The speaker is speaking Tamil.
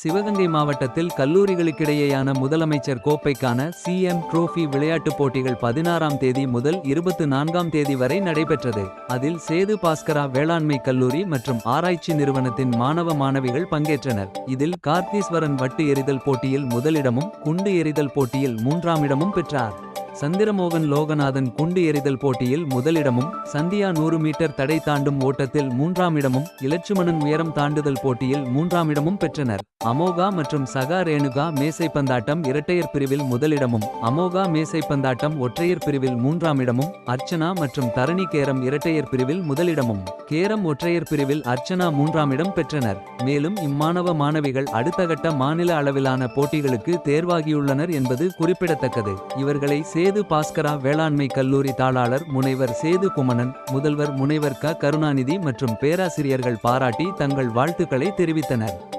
சிவகங்கை மாவட்டத்தில் கல்லூரிகளுக்கிடையேயான முதலமைச்சர் கோப்பைக்கான சிஎம் ட்ரோஃபி விளையாட்டுப் போட்டிகள் பதினாறாம் தேதி முதல் இருபத்து நான்காம் தேதி வரை நடைபெற்றது. அதில் சேது பாஸ்கரா வேளாண்மை கல்லூரி மற்றும் ஆராய்ச்சி நிறுவனத்தின் மாணவ மாணவிகள் பங்கேற்றனர். இதில் கார்த்தீஸ்வரன் வட்டு எறிதல் போட்டியில் முதலிடமும் குண்டு எறிதல் போட்டியில் மூன்றாம் இடமும் பெற்றார். சந்திரமோகன் லோகநாதன் குண்டு எறிதல் போட்டியில் முதலிடமும் சந்தியா நூறு மீட்டர் தடை தாண்டும் ஓட்டத்தில் மூன்றாம் இடமும் இலட்சுமணன் உயரம் தாண்டுதல் போட்டியில் மூன்றாம் இடமும் பெற்றனர். அமோகா மற்றும் சகா ரேணுகா மேசைப்பந்தாட்டம் இரட்டையர் பிரிவில் முதலிடமும் அமோகா மேசைப்பந்தாட்டம் ஒற்றையர் பிரிவில் மூன்றாம் இடமும் அர்ச்சனா மற்றும் தரணி கேரம் இரட்டையர் பிரிவில் முதலிடமும். கேரம் ஒற்றையர் பிரிவில் அர்ச்சனா மூன்றாம் இடம் பெற்றனர். மேலும் இம்மாணவ மாணவிகள் அடுத்த கட்ட மாநில அளவிலான போட்டிகளுக்கு தேர்வாகியுள்ளனர் என்பது குறிப்பிடத்தக்கது. இவர்களை சேது பாஸ்கரா வேளாண்மை கல்லூரி தாளாளர் முனைவர் சேது குமணன் முதல்வர் முனைவர் க. கருணாநிதி மற்றும் பேராசிரியர்கள் பாராட்டி தங்கள் வாழ்த்துக்களை தெரிவித்தனர்.